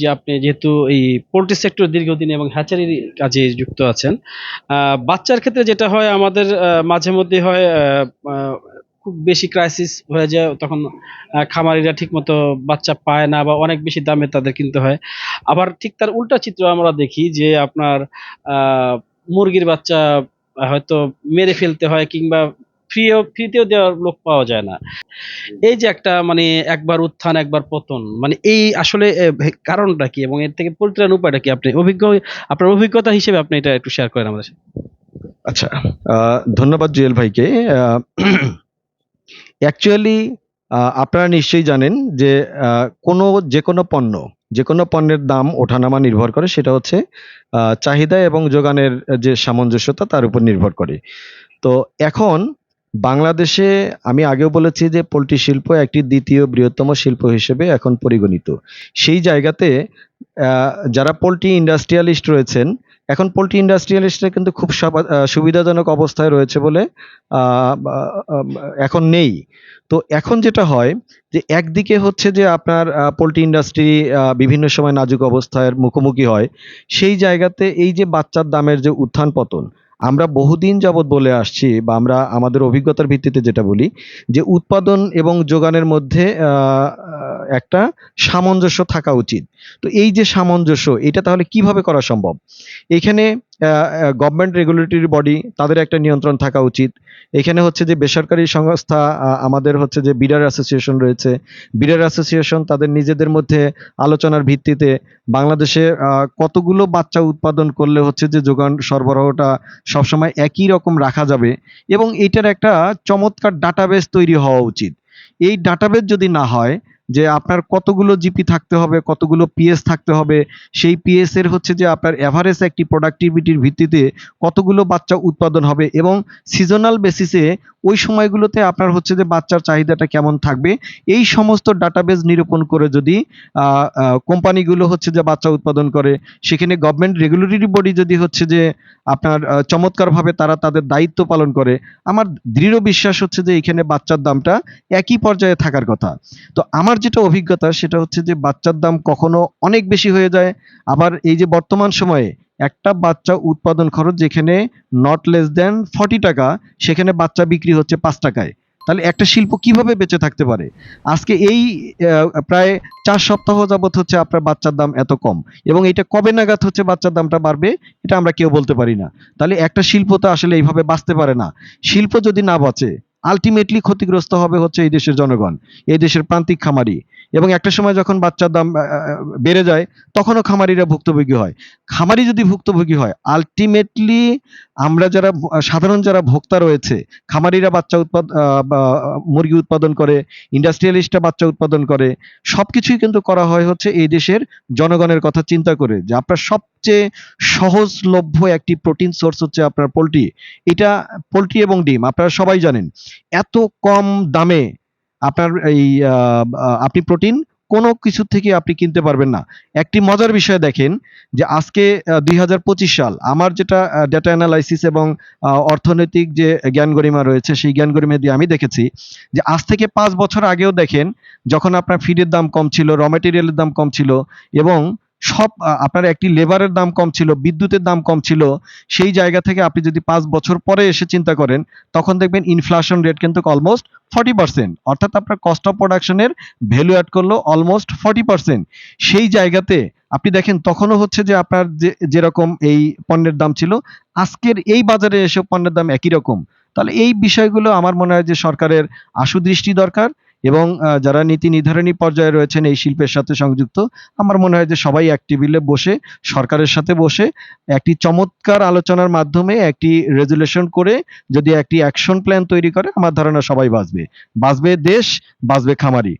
যে আপনি যেহেতু এই পোল্ট্রি সেক্টর দীর্ঘদিন এবং হ্যাচারির কাজে যুক্ত আছেন বাচ্চার ক্ষেত্রে যেটা হয় আমাদের মাঝে মধ্যে হয় খুব বেশি ক্রাইসিস হয়ে যায়, তখন খামারিরা ঠিকমতো বাচ্চা পায় না বা অনেক বেশি দামে তাদের কিনতে হয়। আবার ঠিক তার উল্টা চিত্র আমরা দেখি যে আপনার মুরগির বাচ্চা হয়তো মেরে ফেলতে হয় কিংবা ফ্রিও ফ্রিতেও দেওয়ার লোক পাওয়া যায় না। এই যে একটা মানে একবার উত্থান একবার পতন মানে এই আসলে কারণটা কি এবং এর থেকে পরিত্রাণ উপায়টা কি? আপনি অভিজ্ঞ আপনার অভিজ্ঞতা হিসেবে আপনি এটা একটু শেয়ার করেন আমাদের সাথে। আচ্ছা ধন্যবাদ জুয়েল ভাইকে। অ্যাকচুয়ালি আপনারা নিশ্চয়ই জানেন যে কোনো যে কোনো পণ্য যে কোনো পণ্যের দাম ওঠানামা নির্ভর করে সেটা হচ্ছে চাহিদা এবং যোগানের যে সামঞ্জস্যতা তার উপর নির্ভর করে। তো এখন বাংলাদেশে আমি আগেও বলেছি যে পোলট্রি শিল্প একটি দ্বিতীয় বৃহত্তম শিল্প হিসেবে এখন পরিগণিত। সেই জায়গাতে যারা পোলট্রি ইন্ডাস্ট্রিয়ালিস্ট রয়েছেন, এখন পোলট্রি ইন্ডাস্ট্রিয়ালিস্টরা কিন্তু খুব সাবা- সুবিধাজনক অবস্থায় রয়েছে বলে এখন নেই। তো এখন যেটা হয় যে একদিকে হচ্ছে যে আপনার পোলট্রি ইন্ডাস্ট্রি বিভিন্ন সময় নাজুক অবস্থার মুখোমুখি হয়, সেই জায়গাতে এই যে বাচ্চার দামের যে উত্থান পতন আমরা বহুদিন যাবৎ বলে আসছি বা আমরা আমাদের অভিজ্ঞতার ভিত্তিতে যেটা বলি, যে উৎপাদন এবং যোগানের মধ্যে একটা সামঞ্জস্য থাকা উচিত। তো এই যে সামঞ্জস্য, এটা তাহলে কীভাবে করা সম্ভব? এখানে গভর্নমেন্ট রেগুলেটরি বডি তাদের একটা নিয়ন্ত্রণ থাকা উচিত। এখানে হচ্ছে যে বেসরকারি সংস্থা আমাদের হচ্ছে যে বিডার অ্যাসোসিয়েশন রয়েছে। বিডার অ্যাসোসিয়েশন তাদের নিজেদের মধ্যে আলোচনার ভিত্তিতে বাংলাদেশে কতগুলো বাচ্চা উৎপাদন করলে হচ্ছে যে যোগান সরবরাহটা সবসময় একই রকম রাখা যাবে এবং এটার একটা চমৎকার ডাটাবেস তৈরি হওয়া উচিত। এই ডাটাবেস যদি না হয় যে আপনার কতগুলো জিপি থাকতে হবে, কতগুলো পিএস থাকতে হবে, সেই পিএস এর হচ্ছে যে আপনার এভারেজ একটি প্রোডাক্টিভিটির ভিত্তিতে কতগুলো বাচ্চা উৎপাদন হবে এবং সিজনাল বেসিসে ওই সময়গুলোতে আপনার হচ্ছে যে বাচ্চার চাহিদাটা কেমন থাকবে, এই সমস্ত ডাটাবেস নিরূপণ করে যদি কোম্পানিগুলো হচ্ছে যে বাচ্চা উৎপাদন করে, সেখানে গভর্নমেন্ট রেগুলেটরি বডি যদি হচ্ছে যে আপনার চমৎকারভাবে তারা তাদের দায়িত্ব পালন করে, আমার দৃঢ় বিশ্বাস হচ্ছে যে এখানে বাচ্চার দামটা একই পর্যায়ে থাকার কথা। তো আমার যেটা অভিজ্ঞতা সেটা হচ্ছে যে বাচ্চার দাম কখনো অনেক বেশি হয়ে যায়। আবার এই যে বর্তমান সময়ে একটা বাচ্চা উৎপাদন খরচ যেখানে নট লেস দেন ফর্টি টাকা, সেখানে বাচ্চা বিক্রি হচ্ছে পাঁচ টাকায়। তাহলে একটা শিল্প কীভাবে বেঁচে থাকতে পারে? আজকে এই প্রায় চার সপ্তাহ যাবত হচ্ছে আপনার বাচ্চার দাম এত কম। এবং এটা কবে নাগাদ হচ্ছে বাচ্চার দামটা বাড়বে, এটা আমরা কেউ বলতে পারি না। তাহলে একটা শিল্প তো আসলে এইভাবে বাঁচতে পারে না। শিল্প যদি না বাঁচে আলটিমেটলি ক্ষতিগ্রস্ত হবে হচ্ছে এই দেশের জনগণ, এই দেশের প্রান্তিক খামারি। এবং একটা সময় যখন বাচ্চার দাম বেড়ে যায়, তখনও খামারিরা ভুক্তভোগী হয়। খামারি যদি ভুক্তভোগী হয় আলটিমেটলি আমরা যারা সাধারণ যারা ভোক্তা রয়েছে, খামারিরা বাচ্চা উৎপাদ মুরগি উৎপাদন করে ইন্ডাস্ট্রিয়ালিস্টরা বাচ্চা উৎপাদন করে, সবকিছুই কিন্তু করা হয় হচ্ছে এই দেশের জনগণের কথা চিন্তা করে, যে আপনার সবচেয়ে সহজলভ্য একটি প্রোটিন সোর্স হচ্ছে আপনার পোলট্রি। এটা পোলট্রি এবং ডিম, আপনারা সবাই জানেন। এত কম দামে আপনার এই আপনি প্রোটিন কোনো কিছু থেকে আপনি কিনতে পারবেন না। একটি মজার বিষয় দেখেন যে আজকে দুই হাজার পঁচিশ সাল আমার যেটা ডেটা অ্যানালাইসিস এবং অর্থনৈতিক যে জ্ঞান গরিমা রয়েছে, সেই জ্ঞান গরিমা দিয়ে আমি দেখেছি যে আজ থেকে পাঁচ বছর আগেও দেখেন যখন আপনার ফিডের দাম কম ছিল র মেটেরিয়ালের দাম কম ছিল এবং সব আপনার একটি লেবারের দাম কম ছিল, বিদ্যুতের দাম কম ছিল, সেই জায়গা থেকে আপনি যদি পাঁচ বছর পরে এসে চিন্তা করেন, তখন দেখবেন ইনফ্লেশন রেট কিন্তু অলমোস্ট ফর্টি পার্সেন্ট অর্থাৎ আপনার কস্ট অফ প্রোডাকশনের ভ্যালু অ্যাড করল অলমোস্ট ফর্টি পার্সেন্ট সেই জায়গাতে আপনি দেখেন, তখনও হচ্ছে যে আপনার যে, যেরকম এই পণ্যের দাম ছিল, আজকের এই বাজারে এসে পণ্যের দাম একই রকম। তাহলে এই বিষয়গুলো আমার মনে হয় যে সরকারের আশু দৃষ্টি দরকার এবং যারা নীতি নির্ধারণী পর্যায়ে রয়েছেন এই শিল্পের সাথে সংযুক্ত, আমার মনে হয় যে সবাই এক টেবিলে বসে, সরকারের সাথে বসে, একটি চমৎকার আলোচনার মাধ্যমে, একটি রেজুলেশন করে, যদি একটি অ্যাকশন প্ল্যান তৈরি করে, আমার ধারণা সবাই বাঁচবে। বাঁচবে দেশ, বাঁচবে খামারি।